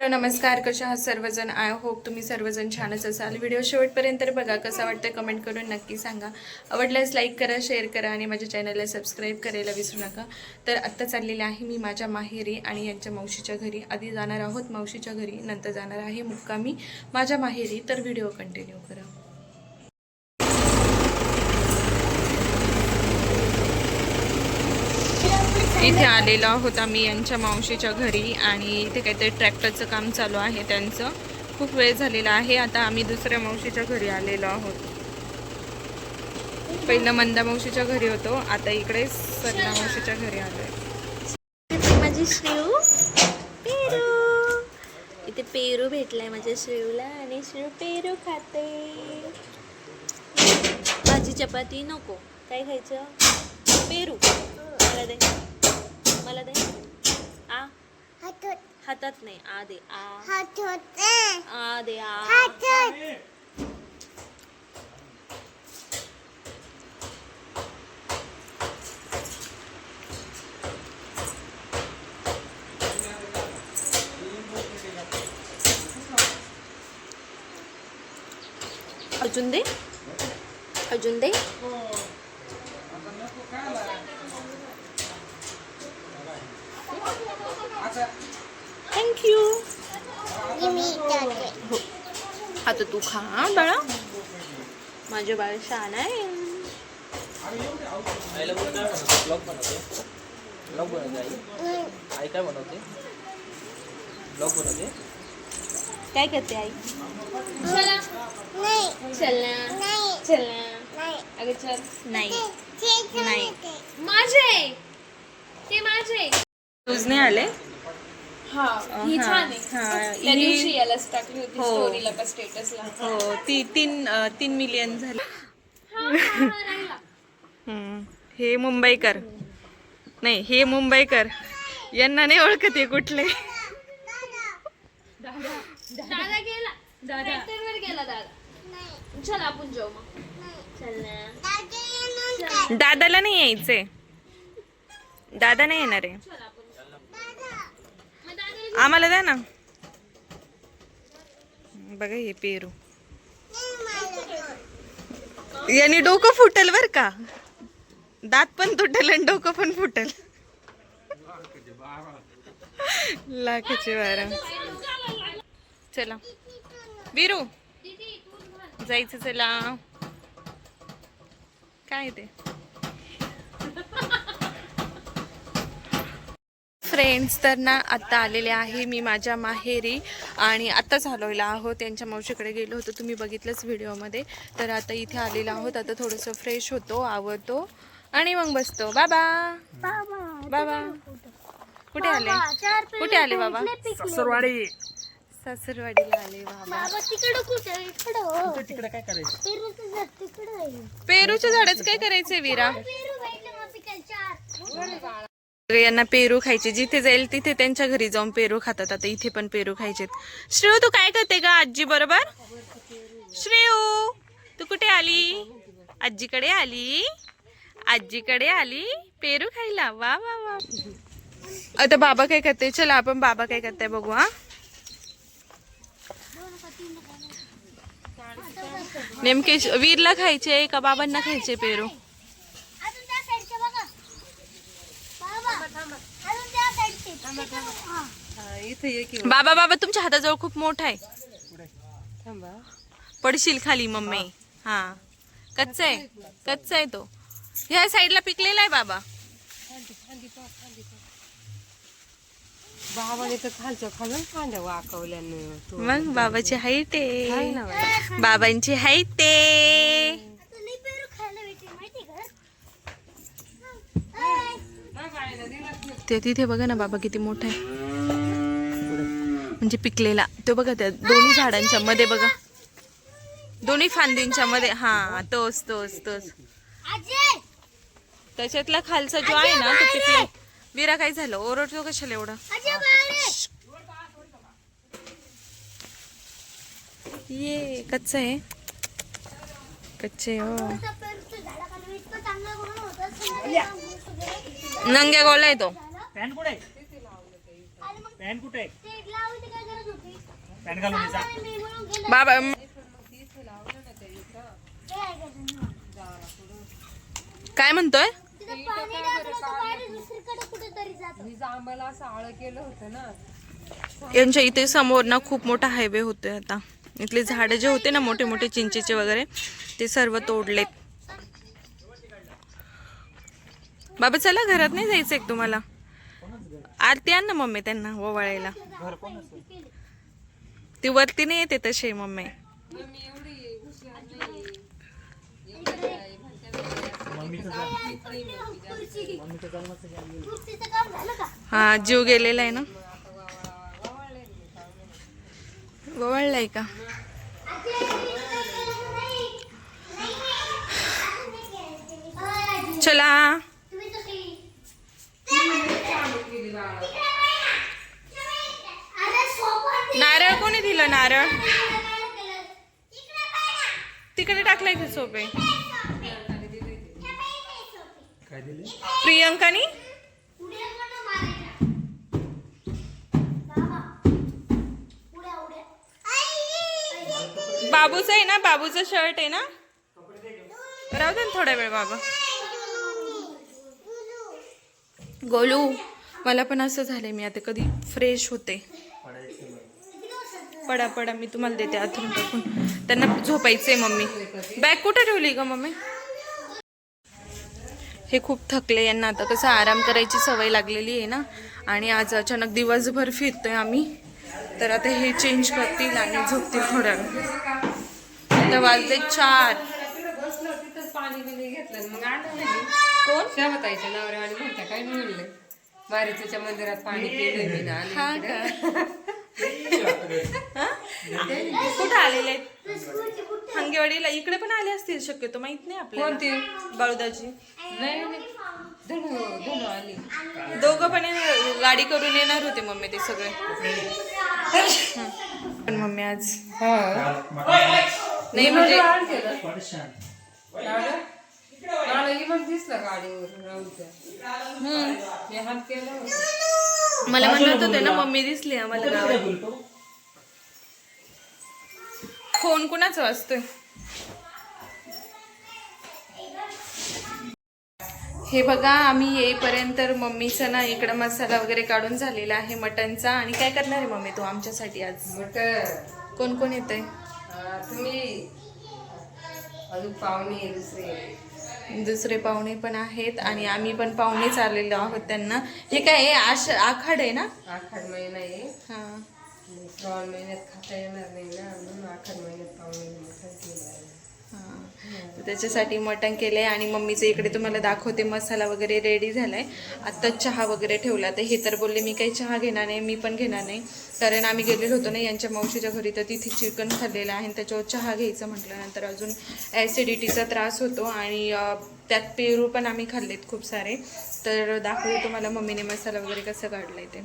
तर नमस्कार कशा आहात सर्वजण? आय होप तुम्ही सर्वजण छानच असाल. व्हिडिओ शेवटपर्यंत बघा कसा वाटतं कमेंट करून नक्की सांगा. आवडल्यास लाईक करा शेअर करा आणि माझ्या चॅनलला सबस्क्राईब करायला विसरू नका. तर आत्ता चाललेले आहे मी माझ्या माहेरी आणि यांच्या मावशीच्या घरी. आधी जाणार आहोत मावशीच्या घरी नंतर जाणार आहे मुक्कामी. माझ्या माहेरी तर व्हिडिओ कंटिन्यू करा. इथे आलेलो आहोत आम्ही यांच्या मावशीच्या घरी आणि इथे काहीतरी ट्रॅक्टरचं काम चालू आहे त्यांचं. खूप वेळ झालेला आहे. आता आम्ही दुसऱ्या मावशीच्या घरी आलेलो आहोत. पहिलं मंदा मावशीच्या घरी होतो. आता इकडे सरला मावशीच्या घरी आलोय. माझी श्रेव पेरू. इथे पेरू भेटलाय माझ्या श्रेवला आणि श्रेव पेरू खाते. भाजी चपाती नको. काय खायचं? पेरू. मला दे. मला दे. आ? हातात नाही. आ दे. आ. आ दे. आ. अजून दे. अजून दे थँक्यू हो आता तू खा हा, बाळा? माझं बाळ छान आहे. आई. आई काय बनवते? ब्लॉग बनवते. काय करते आई? चल ना. चल ना. अगं चल. नाही. नाही. माझे. ते माझे. तुझने आले? हा छान आहे. हा, त्या ही- दिवशी यालाच टाकली होती हो. स्टोरीला का स्टेटसला हो ती तीन अं, तीन मिलियन झाले. हम्म. हे मुंबईकर. नाही हे मुंबईकर. यांना नाही ओळखत हे कुठले. दादा गेला. ट्रॅक्टरवर गेला दादा. चल आपण जाऊ मग. चल ना. दादाला नाही यायचंय. दादा नाही येणार आहे चल आपण मग दादा आम्हाला द्या ना. बघा हे पेरू. यांनी डोकं फुटल बर का? दात पण तुटेल आणि डोकं पण फुटल. लाखाचे बारा चला. बिरू जायचं चला. काय ते? फ्रेंड्स तर ना आत्ता आलेले आहे मी माझ्या माहेरी. आणि आत्ताच हलवला आहोत. त्यांच्या मावशीकडे गेलो होतो. तुम्ही बघितलंच व्हिडिओमध्ये. तर आता इथे आलेलो आहोत. आता थोडंसं फ्रेश होतो आवडतो आणि मग बसतो. बाबा! बाबा कुठे आले? कुठे आले बाबा? सासरवाडी. सासरवाडीला आले बाबा. तिकडं कुठे इकडं तिकडे काय करायचं? पेरूचं झाड तिकडं आहे. पेरूच्या झाडाचं काय करायचंय विरा? यांना पेरू खायचे. जिथे जाईल तिथे त्यांच्या घरी जाऊन पेरू खातात. आता इथे पण पेरू खायचेत. श्रेयू तू काय करते का आजी बरोबर? श्रेयू तू कुठे आली? आजीकडे आली? आजीकडे आली? पेरू खायला. वा वा वा. आता बाबा काय करते? चला आपण बाबा काय करताय बघू हा. नेमके वीरला खायचे का बाबांना खायचे पेरू अजून त्या साईडचे बघा बाबा अजून त्या साईडचे बाबा बाबा तुमच्या हाताजवळ खूप मोठा आहे. पडशील खाली मम्मी. हा. कच्चा आहे. कच्चा आहे तो. ह्या साईडला पिकलेला आहे बाबा. बाबाने तर खालचं खालून वाकवल्यानं मग बाबाची हाईट आहे. बाबांची हाईट आहे तुला पेरू खायला भेटेल माहिती का ते तिथे बघा ना बाबा किती मोठा आहे. म्हणजे पिकलेला. तो बघा त्या दोन्ही झाडांच्या मध्ये बघा. दोन्ही फांदींच्या मध्ये. हा तोच तोच तोच. त्याच्यातला खालचा जो आहे ना तो पिकला. विरा काय झालं? ओरडतो कशाला एवढं? ये कच्चा आहे. कच्चे हो. नंग्या गोला आहे तो. पॅन कुठे पॅन कुठे ते घालून बाबा काय म्हणतोय? ना यांच्या इथे समोर ना खूप मोठा हायवे होतोय आता. इथले झाडं जे होते ना मोठे मोठे चिंचेचे वगैरे ते सर्व तोडलेत. बाबा चला घरात नाही जायचं एक तुम्हाला? आरती आण ना मम्मी त्यांना ओवाळायला. ती वरती नाही येते तशी मम्मी. हा जीव गेलेला आहे ना. ओवाळलाय का? चला. नारळ कोणी दिलं नारळ? तिकडे टाकलाय का सोपे. प्रियंकानी? बाबूचं आहे ना बाबूचं शर्ट आहे ना? राहू दे ना थोडा वेळ बाबा. गोलू मला पण असं झालंय मी आता कधी फ्रेश होते. पडा पडा मी तुम्हाला देते आथरून टाकून. त्यांना झोपायचंय मम्मी. बॅग कुठे ठेवली का मम्मी? हे खूप थकले यांना आता. कसं आराम करायची सवय लागलेली आहे ना. आणि आज अचानक दिवसभर फिरतोय आम्ही. तर आता हे चेंज करतील आणि झोपतील थोड्या वेळ. आता वाजले चार. कोण? शेवतायच्या नवऱ्या आणि म्हणत्या काय म्हणले? मारुतीच्या मंदिरात पाणी पिलं मी ना हा इकडे. का? कुठं आलेले आहेत? हंगेवाडीला इकडे पण आले असतील शक्यतो माहीत नाही आपल्याला. कोणते? बाळूदाची नाही नाही धनु धनु आली. दोघं पण येणार- गाडी करून येणार होते मम्मी ते सगळे. हं. पण मम्मी आज नाही म्हणजे मला इवन दिसलं गाडीवर राहूच्या हं. मी हात केला होता. मला म्हणत होते ना मम्मी दिसली आम्हाला गावात. फोन कुणाचा वाजतोय हे बघा आम्ही येईपर्यंत मम्मीचा ना इकडं मसाला वगैरे काढून झालेला आहे मटनचा. आणि काय करणार आहे मम्मी तू आमच्यासाठी आज? कोण कोण येत आहे तुम्ही. अजून पाहुणे दुसरे. दुसरे पाहुणे पण आहेत आणि आम्ही पण पाहुणेच आलेलो आहोत त्यांना. हे काय आहे आश आखाड आहे ना? आखाड महिना आहे. हां. श्रावण महिन्यात खाता येणार नाही ना म्हणून आखाड महिन्यात पाहुणे मटण केलं आहे. हां. त्याच्यासाठी मटण आणि मम्मीचं इकडे तुम्हाला दाखवते मसाला वगैरे रेडी झाला आहे आत्ताच चहा वगैरे ठेवला. तर हे तर बोलले मी काही चहा घेणार नाही मी पण घेणार नाही. कारण आम्ही गेलेलो होतो ना यांच्या मावशीच्या घरी तर तिथे चिकन खाल्लेलं आहे आणि त्याच्यावर चहा घ्यायचं म्हटल्यानंतर अजून ॲसिडिटीचा त्रास होतो आणि त्यात पेरू पण आम्ही खाल्लेत खूप सारे. तर दाखवू तुम्हाला मम्मीने मसाला वगैरे कसं काढला आहे ते.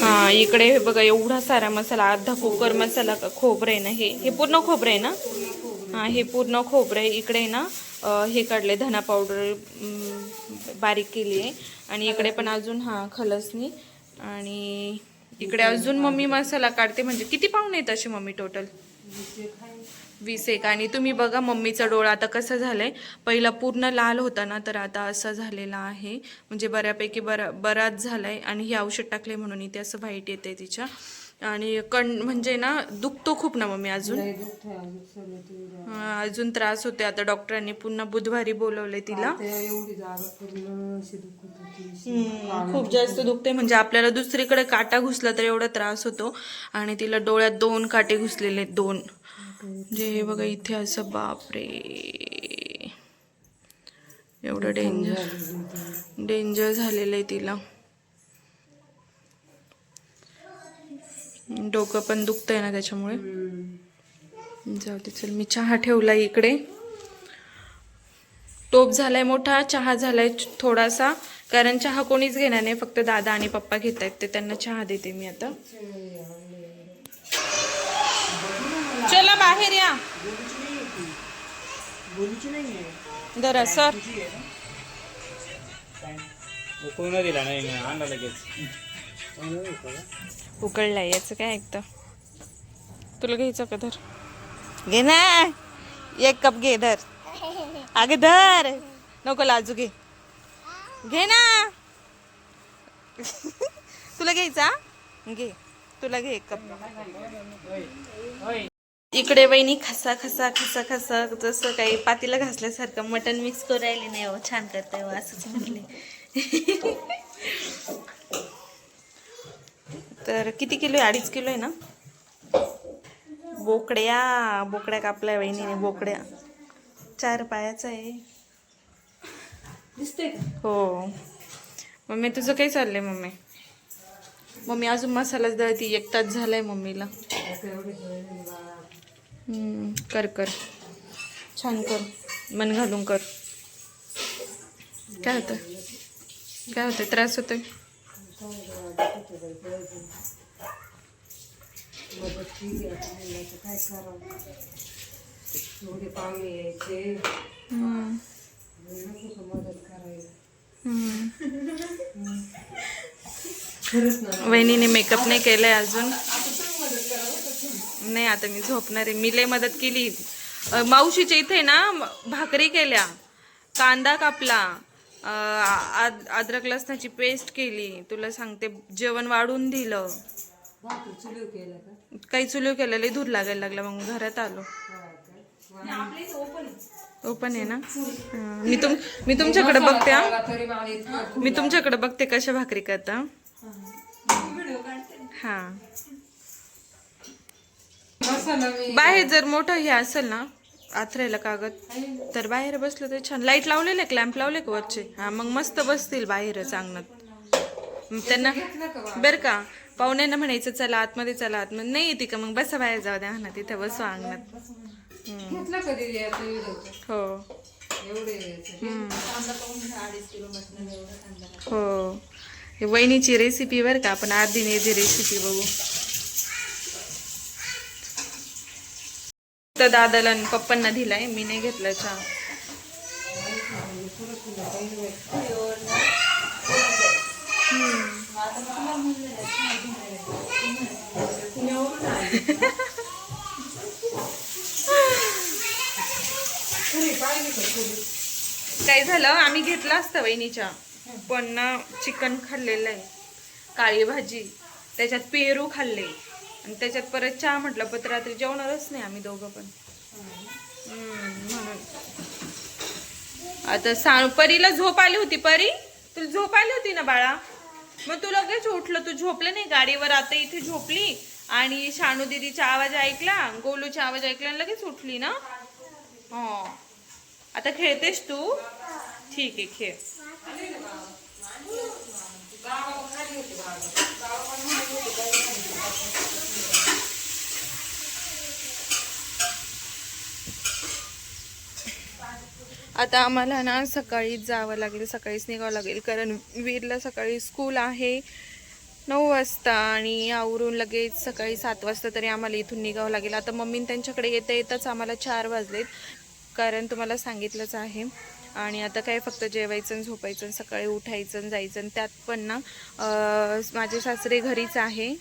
हां इकडे बघा एवढा सारा मसाला अर्धा कुकर मसाला का खोबरं आहे ना हे. हे पूर्ण खोबरं आहे ना? हे पूर्ण खोबरे आहे इकडे ना हे काढले धना पावडर बारीक केली आहे. आणि इकडे पण अजून हा खलसनी. आणि इकडे अजून मम्मी मसाला काढते म्हणजे किती पाहुणे आहेत असे मम्मी टोटल वीस एक. आणि तुम्ही बघा मम्मीचा डोळा आता कसा आहे पहिला पूर्ण लाल होता ना तर आता असा झालेला आहे. म्हणजे बऱ्यापैकी बरा बराच झालाय. आणि हे औषध टाकले म्हणून इथे असं व्हाईट येते तिच्या. आणि कण म्हणजे ना दुखतो खूप ना मम्मी अजून. अजून त्रास होते आता डॉक्टरांनी पुन्हा बुधवारी बोलवले तिला. खूप जास्त दुखते म्हणजे आपल्याला दुसरीकडे काटा घुसला तर एवढा त्रास होतो. आणि तिला डोळ्यात दोन काटे घुसलेले आहेत दोन. म्हणजे हे बघा इथे असं बापरे. एवढं डेंजर. डेंजर झालेलं आहे तिला. डोकं पण दुखतंय ना त्याच्यामुळे. जाऊ दे चल मी चहा ठेवला इकडे. टोप झालाय मोठा चहा झालाय थोडासा. कारण चहा कोणीच घेणार नाही फक्त दादा आणि पप्पा घेत आहेत ते त्यांना चहा देते मी आता. चला बाहेर या. जरा सर. उकळून दिला नाही आणला लगेच. उकळलाय याचं काय ऐकतं? तुला घ्यायचं का धर? घे ना. एक कप घे धर. अगे धर. नको लाजू घे. घे ना. तुला घ्यायचा? घे. तुला घे एक कप. इकडे वहिनी खसा खसा खसा खसा जसं काही पातीला घासल्यासारखं मटन मिक्स करू राहिले नाही हो छान करते हो असंच म्हटले तर किती किलो आहे? अडीच किलो आहे ना? बोकड्या बोकड्या कापल्या वहिनीने बोकड्या. चार पायाचा आहे. दिसते हो. मम्मी तुझं काय चाललंय मम्मी? मम्मी अजून मसालाच दळती. एक तास झालाय मम्मीला. कर कर. छान कर. मन घालून कर. काय होतं काय होतं त्रास होतोय? मदत केली आता काय करावं एवढे पाहुणे यायचे नको मदत करायला वहिनीने मेकअप नाही केलाय अजून. नाही आता मी झोपणार आहे. मी लय मदत केली. मावशीच्या इथे ना भाकरी केल्या. कांदा कापला. आद- अद्रक लसणाची पेस्ट केली. तुला सांगते जेवण वाढून दिलं. काही चुलीव केलेलं धूर लागायला लागला मग घरात आलो. ओपन आहे. ना. मी तुम मी तुमच्याकडे बघते हा. मी तुमच्याकडे बघते कशा भाकरी करता. हा. बाहेर जर मोठं हे असेल ना आथरायला कागद. तर बाहेर बसलं तर छान. लाइट लावलेले क्लॅम्प लावले का वरचे. हा मग मस्त बसतील बाहेरच अंगणात त्यांना बरं का पाहुण्यांना म्हणायचं चला आतमध्ये चला आतमध्ये. नाही येते का? मग बसा बाहेर जाऊ द्या ना तिथे बसू अंगणात? हो. हो. हे वहिनीची रेसिपी बरं का? आपण अर्धी नेजी रेसिपी बघू. तर दादाला आणि पप्पांना दिलाय. मी नाही घेतला चहा. काय झालं? आम्ही घेतला असतं वहिनीच्या. पण ना चिकन खाल्लेलं आहे. काळी भाजी. त्याच्यात पेरू खाल्ले. आणि त्याच्यात परत चहा म्हटलं पण रात्री जेवणारच नाही आम्ही दोघं पण. म्हणून. आता सांग परीला झोप आली होती परी? तुला झोप आली होती ना बाळा? मग तू लगेच उठलं तू झोपलं नाही गाडीवर आता इथे झोपली. आणि शानू दिदीचा आवाज ऐकला गोलूचा आवाज ऐकला आणि लगेच उठली ना? हो. आता खेळतेस तू? ठीक आहे खेळ. आता आम्हाला ना सकाळीच जावं लागेल सकाळीच निघावं लागेल कारण वीरला सकाळी स्कूल आहे नऊ वाजता आणि आवरून लगेच सकाळी सात वाजता तरी आम्हाला इथून निघावं लागेल. आता मम्मीन त्यांच्याकडे येता येताच आम्हाला चार वाजलेत कारण तुम्हाला सांगितलंच आहे. आणि आता काय फक्त जेवायचं आणि झोपायचं आणि सकाळी उठायचं आणि जायचं आणि त्यात पण ना माझे सासरे घरीच आहे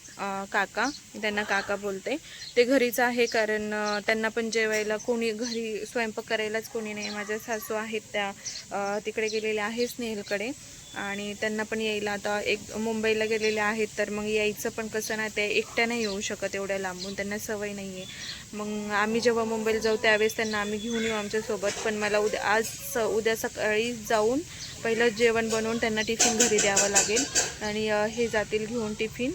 काका. मी त्यांना काका बोलते. ते घरीच आहे कारण त्यांना पण जेवायला कोणी घरी स्वयंपाक करायलाच कोणी नाही. माझ्या सासू आहेत त्या तिकडे गेलेल्या आहे स्नेहलकडे. आणि त्यांना पण यायला आता एक मुंबईला गेलेले आहेत तर मग यायचं पण कसं नाही ते एकट्या नाही येऊ शकत एवढ्या लांबून त्यांना सवय नाही आहे मग आम्ही जेव्हा मुंबईला जाऊ त्यावेळेस त्यांना आम्ही घेऊन येऊ आमच्यासोबत पण मला उद्या आज स उद्या सकाळी जाऊन पहिलं जेवण बनवून त्यांना टिफिन घरी द्यावं लागेल. आणि हे जातील घेऊन टिफिन.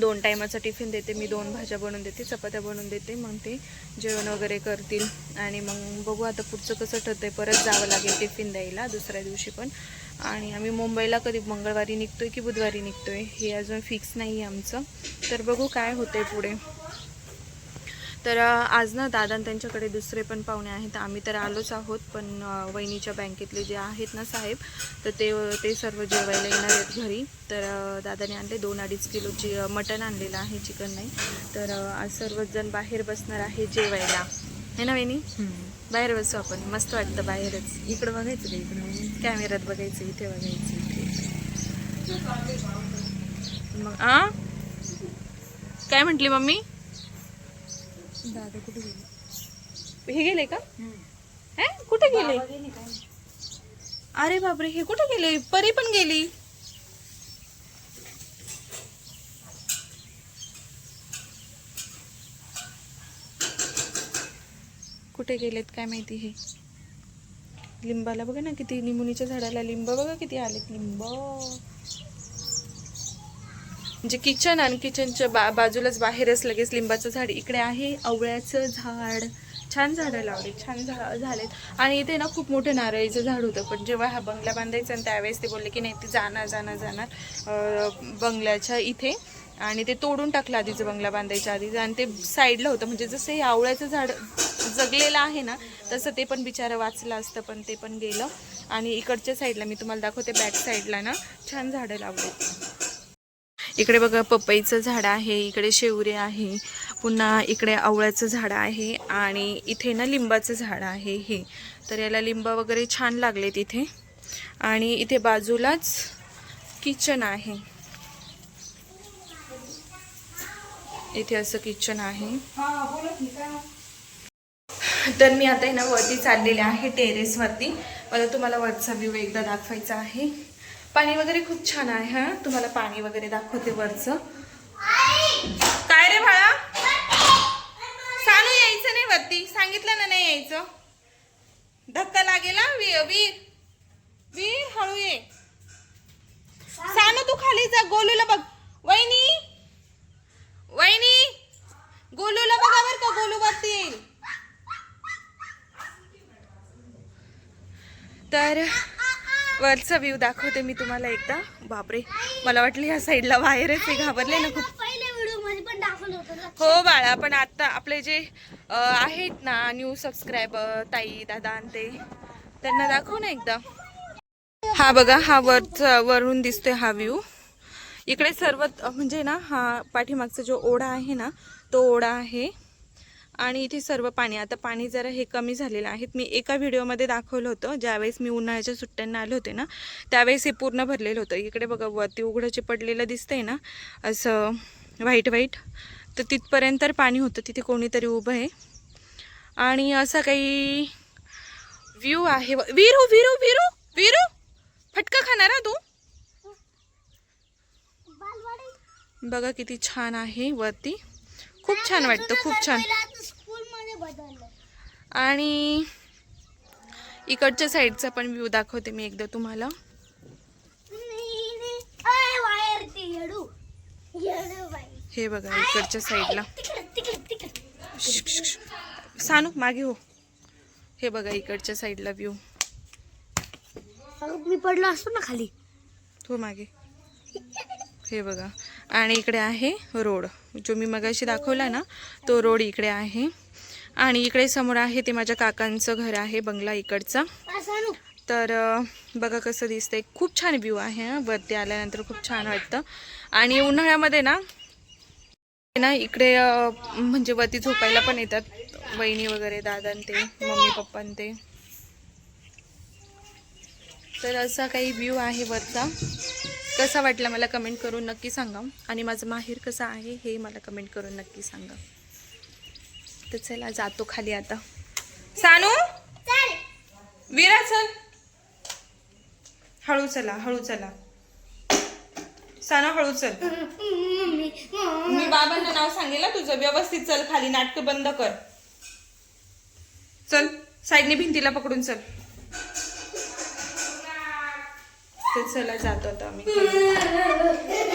दोन टायमाचा टिफिन देते मी दोन भाज्या बनवून देते चपात्या बनवून देते मग ते जेवण वगैरे करतील. आणि मग बघू आता पुढचं कसं ठरतंय. परत जावं लागेल टिफिन द्यायला दुसऱ्या दिवशी पण. आणि आम्ही मुंबईला कधी मंगळवारी निघतोय की बुधवारी निघतोय हे अजून फिक्स नाही आहे आमचं. तर बघू काय होतंय पुढे. तर आज ना दादा त्यांच्याकडे दुसरे पण पाहुणे आहेत. आम्ही तर आलोच आहोत पण वहिनीच्या बँकेतले जे आहेत ना साहेब तर ते ते सर्व जेवायला येणार आहेत घरी. तर दादाने आणले दोन अडीच किलोची मटण आणलेलं आहे चिकन नाही. तर आज सर्वच जण बाहेर बसणार आहे जेवायला. है ना वहिनी? बाहेर बसू आपण. मस्त वाटतं बाहेरच. इकडं बघायचं का इकडं? कॅमेऱ्यात बघायचं इथे बघायचं मग आ? काय म्हटली मम्मी? दादा कुठे गेले? हे गेले का? हे? कुठे गेले? अरे बापरे हे कुठे गेले? परी पण गेली. कुठे गेलेत काय माहिती हे? लिंबाला बघा ना किती लिंबुनीच्या झाडाला लिंब बघा किती आलेत. लिंब. म्हणजे किचन आणि किचनच्या बा बाजूलाच बाहेरच लगेच लिंबाचं झाड इकडे आहे आवळ्याचं झाड. छान झाडं लावले छान झा झालेत. आणि इथे ना खूप मोठं नारळीचं झाड होतं पण जेव्हा हा बंगला बांधायचा आणि त्यावेळेस ते बोलले की नाही ते जाणार जाणार जाणार बंगल्याच्या इथे. आणि ते तोडून टाकलं आधीचं बंगला बांधायच्या आधी. आणि ते साईडला होतं म्हणजे जसं हे आवळ्याचं झाड जगलेलं आहे ना तसं ते पण बिचारं वाचलं असतं पण ते पण गेलं. आणि इकडच्या साईडला मी तुम्हाला दाखवते बॅक साईडला ना छान झाडं लावले इकडे बघा पपईचं झाड आहे इकडे शेवरे आहे पुन्हा इकडे आवळ्याचं झाड आहे आणि इथे ना लिंबाचं झाड आहे हे. तर याला लिंब वगैरे छान लागले तिथे आणि इथे बाजूलाच किचन आहे. इथे असं किचन आहे. तर मी आता ना वरती चाललेले आहे टेरेसवरती मला तुम्हाला वरचा व्ह्यू एकदा दाखवायचा आहे. पाणी वगैरे खूप छान आहे हा? तुम्हाला पाणी वगैरे दाखवते वरचं. काय रे बाळा? सांगू यायचं नाही वरती. सांगितलं ना नाही यायचं. धक्का लागेल वीर वीर हळू ये. सानू तू खाली जा गोलूला बघ. वहिनी! वहिनी! गोलूला बघा बर का गोलू वरती येईल. तर वरचा व्ह्यू दाखवते मी तुम्हाला एकदा. बापरे मला वाटलं ह्या साईडला बाहेरच आहे घाबरले ना खूप. हो बाळा पण आता आपले जे आहेत ना न्यू सबस्क्रायबर ताई दादा ते त्यांना दाखव ना एकदा. हा बघा हा वरचा वरून दिसतोय हा व्ह्यू इकडे सर्व म्हणजे ना हा पाठीमागचा जो ओढा आहे ना तो ओढा आहे. आणि इथे सर्व पाणी. आता पाणी जरा हे कमी झालेलं आहे. मी एका व्हिडिओमध्ये दाखवलं होतं. ज्यावेळेस मी उन्हाळ्याच्या सुट्ट्यांना आले होते ना त्यावेळेस हे पूर्ण भरलेलं होतं. इकडे बघा वरती उघडं पडलेलं दिसतंय ना असं व्हाईट व्हाईट. तर तिथपर्यंत तर पाणी होतं. तिथे कोणीतरी उभं आहे. आणि असा काही व्ह्यू आहे. वीरू वीरू वीरू वीरू! फटका खाणार हा तू. बघा किती छान आहे वरती. खूप छान वाटतं खूप छान. आणि इकडच्या साईडचा पण व्ह्यू दाखवते मी एकदा तुम्हाला. ती हे बघा इकडच्या साईडला. सानू मागे हो. हे बघा इकडच्या साईडला व्ह्यू मी पडलो असतो ना खाली. हो मागे. हे बघा. आणि इकडे आहे रोड. जो मी मगाशी दाखवला ना तो रोड इकडे आहे. आणि इकडे समोर आहे ते माझ्या काकांचं घर आहे बंगला इकडचा. तर बघा कसं दिसतंय. खूप छान व्ह्यू आहे वरती आल्यानंतर खूप छान वाटतं. आणि उन्हाळ्यामध्ये ना ना इकडे म्हणजे वरती झोपायला पण येतात वहिनी वगैरे दादां ते मम्मी पप्पां ते. तर असा काही व्ह्यू आहे वरचा. कसा वाटला मला कमेंट करून नक्की सांगा. आणि माझं माहेर कसं आहे हे मला कमेंट करून नक्की सांगा. तर चला जातो खाली आता. सानू? विरा चल. हळू चला हळू चला. साना हळू चल. मम्मी मी बाबांना नाव सांगेल तुझं. व्यवस्थित चल खाली नाटक बंद कर. चल साईडने भिंतीला पकडून चल. तर चला जातो आता आम्ही.